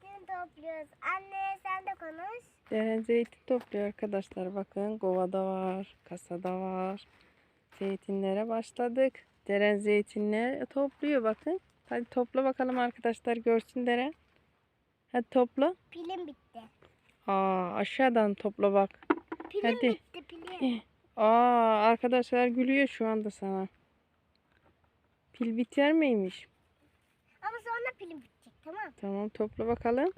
zeytin topluyoruz. Anne sen de konuş. Deren zeytin topluyor arkadaşlar. Bakın kovada var, kasada var. Zeytinlere başladık. Deren zeytinler topluyor bakın. Hadi topla bakalım arkadaşlar görsün Deren. Hadi topla. Pilim bitti. Aa aşağıdan topla bak. Pilim Hadi. bitti pilim. Aa arkadaşlar gülüyor şu anda sana. Pil biter miymiş? Pilim bitecek tamam. Tamam topla bakalım.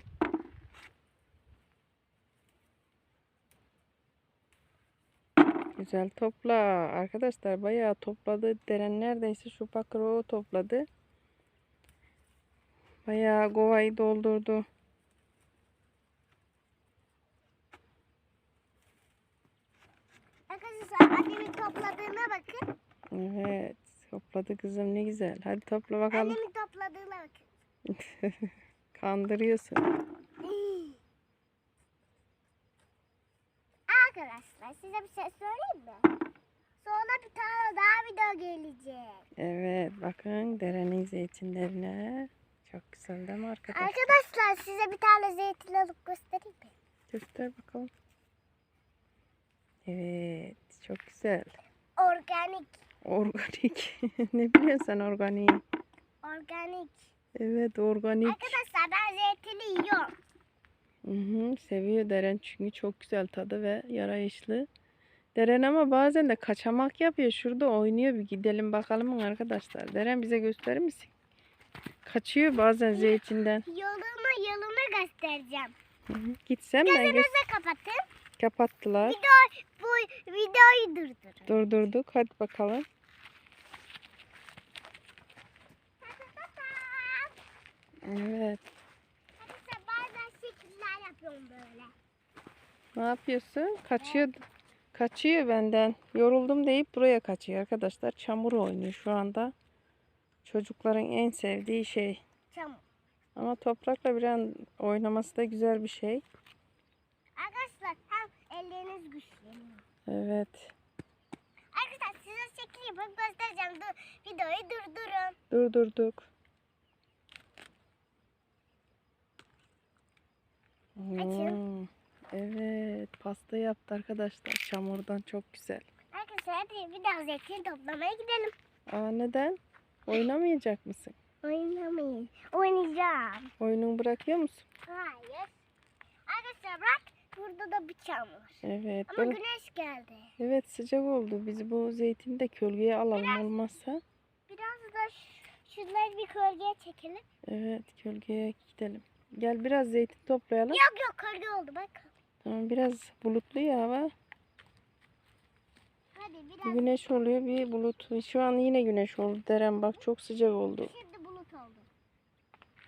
Güzel topla. Arkadaşlar bayağı topladı. Deren neredeyse şu bakıroğu topladı. Bayağı kovayı doldurdu. Arkadaşlar annemin topladığına bakın. Evet. Topladı kızım ne güzel. Hadi topla bakalım. Annemin topladığına bakın. Kandırıyorsun. Arkadaşlar size bir şey söyleyeyim mi? Sonra bir tane daha video gelecek. Evet bakın derenin zeytinlerine. Çok güzel değil mi arkadaşlar? Arkadaşlar size bir tane zeytin alıp göstereyim mi? Göster bakalım. Evet, çok güzel. Organik. Organik. ne biliyorsun sen organik? Organik. Evet, organik. Arkadaşlar ben zeytini yiyorum. Hı hı, seviyor Deren çünkü çok güzel tadı ve yarayışlı. Deren ama bazen de kaçamak yapıyor. Şurada oynuyor bir gidelim bakalım arkadaşlar. Deren bize gösterir misin? Kaçıyor bazen zeytinden. Yolunu yolunu göstereceğim. Hı hı. Gitsen ben gö- Gözünüzü kapatın. kapattılar. Video, bu videoyu durdurun. Durdurduk. Hadi bakalım. Evet. Arkadaşlar bazen şekiller yapıyorum böyle. Ne yapıyorsun? Kaçıyor. Kaçıyor benden. Yoruldum deyip buraya kaçıyor arkadaşlar. Çamur oynuyor şu anda. Çocukların en sevdiği şey. Çamur. Ama toprakla bir an oynaması da güzel bir şey. Arkadaşlar hem elleriniz güçleniyor. Evet. Arkadaşlar size şekil yapıp göstereceğim. Dur, videoyu durdurun. Durdurduk. Açın. Hmm, Evet. Pasta yaptı arkadaşlar. Çamurdan çok güzel. Arkadaşlar hadi bir daha zeytin toplamaya gidelim. Aa neden? Oynamayacak mısın? Oynamayın. Oynayacağım. Oyununu bırakıyor musun? Hayır. Arkadaşlar bak burada da bir çamur. Evet. Ama Böyle güneş geldi. Evet sıcak oldu. Biz bu zeytini de kölgeye alalım Biraz- olmazsa. Biraz da şunları bir kölgeye çekelim. Evet kölgeye gidelim. Gel biraz zeytin toplayalım. Yok yok kölge oldu bak. Tamam biraz bulutlu ya hava. Hadi Bir biraz güneş oluyor bir bulut. Şu an yine güneş oldu Deren bak çok sıcak oldu. şimdi bulut oldu.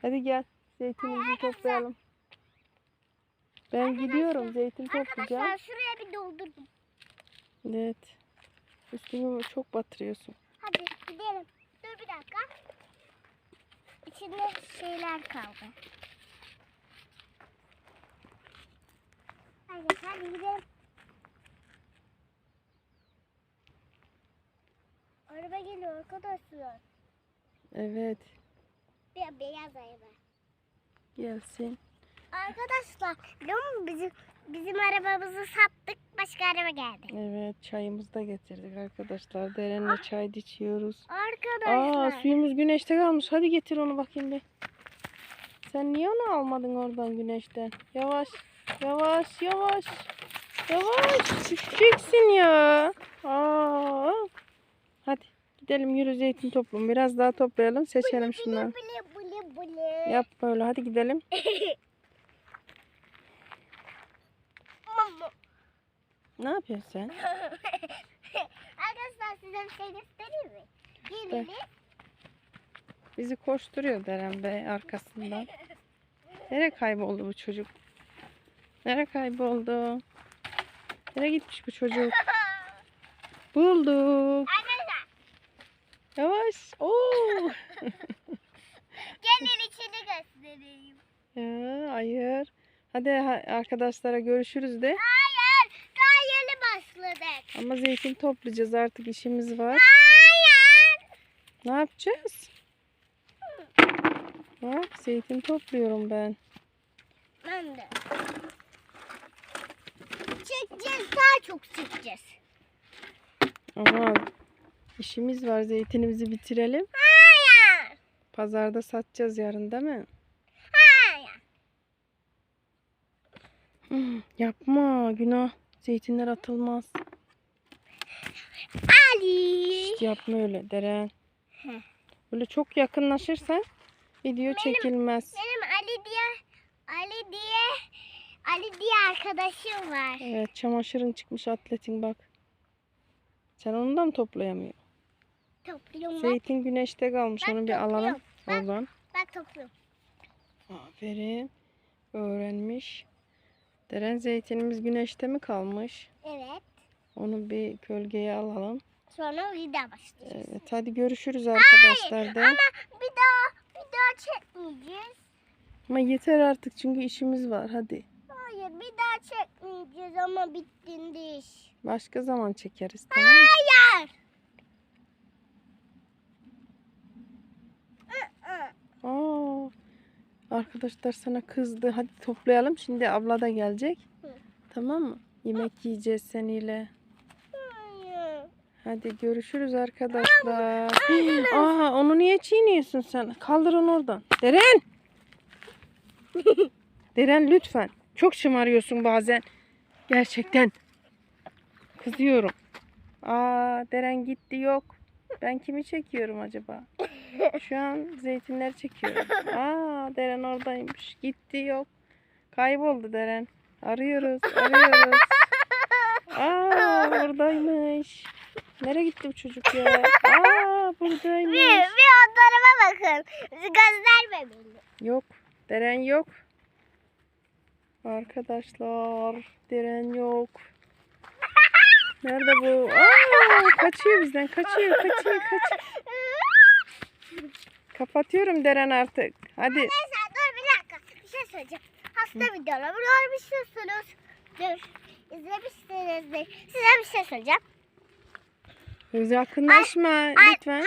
Hadi gel zeytinimizi toplayalım. Ben gidiyorum zeytin toplayacağım. Arkadaşlar şuraya bir doldurdum. Evet. Üstümü çok batırıyorsun. Hadi gidelim. Dur bir dakika. İçinde şeyler kaldı. Hadi hadi gidelim. Araba geliyor arkadaşlar. Evet Bir beyaz araba. gelsin. Arkadaşlar biliyor musun bizim bizim arabamızı sattık başka araba geldi. Evet çayımızı da getirdik arkadaşlar. Derenle çay içiyoruz. Aa Arkadaşlar. suyumuz güneşte kalmış. Hadi getir onu bakayım bir. Sen niye onu almadın oradan güneşten? Yavaş. Yavaş yavaş. Yavaş. Düşeceksin ya. Aa. Hadi gidelim yürü zeytin toplum. Biraz daha toplayalım. Seçelim şunları. Yap böyle. Hadi gidelim. Ne yapıyorsun sen? Arkadaşlar size bir şey göstereyim mi? Gelin. Bizi koşturuyor Deren Bey arkasından. Nereye kayboldu bu çocuk? Nereye kayboldu? Nereye gitmiş bu çocuk? Bulduk. Yavaş. Oo. gelin içini göstereyim. Ya, hayır. Hadi ha- arkadaşlara görüşürüz de. Hayır. Daha yeni başladık. Ama zeytin toplayacağız artık işimiz var. Hayır. Ne yapacağız? Bak zeytin topluyorum ben. Ben de. Çekeceğiz. Daha çok çekeceğiz. Ama işimiz var. Zeytinimizi bitirelim. Hayır. Pazarda satacağız yarın değil mi? Hayır. Hmm, yapma günah. Zeytinler atılmaz. Ali. Şşt, yapma öyle Deren. Heh. Böyle çok yakınlaşırsan video çekilmez. Benim Ali diye Ali diye Ali diye arkadaşım var. Evet çamaşırın çıkmış atletin bak. Sen onu da mı toplayamıyorsun? Topluyorum bak. Zeytin güneşte kalmış. Bak Onu bir alalım. Bak. oradan. Bak topluyorum. Aferin. Öğrenmiş. Deren zeytinimiz güneşte mi kalmış? Evet. Onu bir gölgeye alalım. Sonra daha başlayacağız. Evet hadi görüşürüz arkadaşlar da. Ama bir daha daha çekmeyeceğiz. Ama yeter artık çünkü işimiz var hadi. Hayır bir daha çekmeyeceğiz ama bittiğinde iş. Başka zaman çekeriz tamam mı? Hayır. Hı hı. Aa, arkadaşlar sana kızdı. Hadi toplayalım. Şimdi abla da gelecek. Hı. Tamam mı? Yemek yiyeceğiz seninle. Hadi görüşürüz arkadaşlar. Aa, onu niye çiğniyorsun sen? Kaldır onu oradan. Deren! Deren lütfen. Çok şımarıyorsun bazen. Gerçekten. Kızıyorum. Aa, Deren gitti yok. Ben kimi çekiyorum acaba? Şu an zeytinleri çekiyorum. Aa, Deren oradaymış. Gitti yok. Kayboldu Deren. Arıyoruz, arıyoruz. Aa, oradaymış. Nereye gitti bu çocuk ya? Aa, Bir, buradaymış. bir o tarafa bakın. Gösterme beni. Yok. Deren yok. Arkadaşlar. Deren yok. Nerede bu? Aa, kaçıyor bizden. Kaçıyor, kaçıyor, kaçıyor. Kapatıyorum Deren artık. Hadi. Neyse dur bir dakika. Bir şey söyleyeceğim. Hasta videoları görmüşsünüz. Dur. İzlemişsinizdir. Size bir şey söyleyeceğim. Yakınlaşma Ay, lütfen.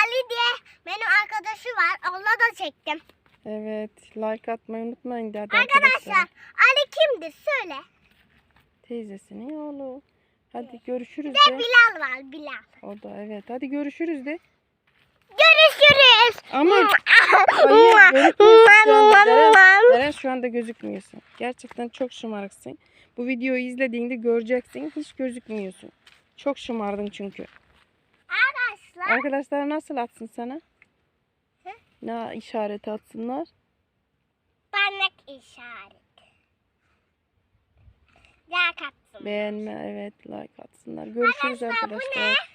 Ali diye benim arkadaşı var. Onunla da çektim. Evet. Like atmayı unutmayın dedi Arkadaşlar arkadaşlar. Ali kimdir söyle. Teyzesinin oğlu. Hadi görüşürüz Bir de de. Bilal var Bilal. O da evet. Hadi görüşürüz de. Görüşürüz. Ama hayır gözükmüyorsun şu anda. Deren, Deren şu anda gözükmüyorsun. Gerçekten çok şımarıksın. Bu videoyu izlediğinde göreceksin. Hiç gözükmüyorsun. Çok şımardın çünkü. Arkadaşlar Arkadaşlar nasıl atsın sana? Hı? Ne işareti atsınlar? parmak işareti. Like atsın. Beğenme evet like atsınlar. Görüşürüz Arkadaşlar, bu arkadaşlar.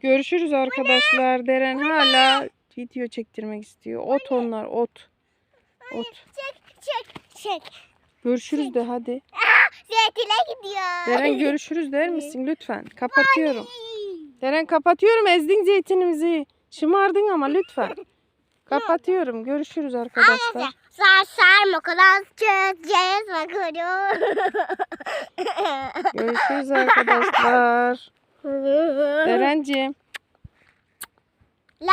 Görüşürüz arkadaşlar. Deren hala video çektirmek istiyor. Ot onlar ot. Ot. Çek çek çek. Görüşürüz de hadi. Zeytine gidiyor. Deren görüşürüz der misin lütfen? Kapatıyorum. Deren kapatıyorum. Ezdin zeytinimizi. Şımardın ama lütfen. Kapatıyorum. Görüşürüz arkadaşlar. Sar sar kadar çözeceğiz bakalım. Görüşürüz arkadaşlar. Derenciğim. Like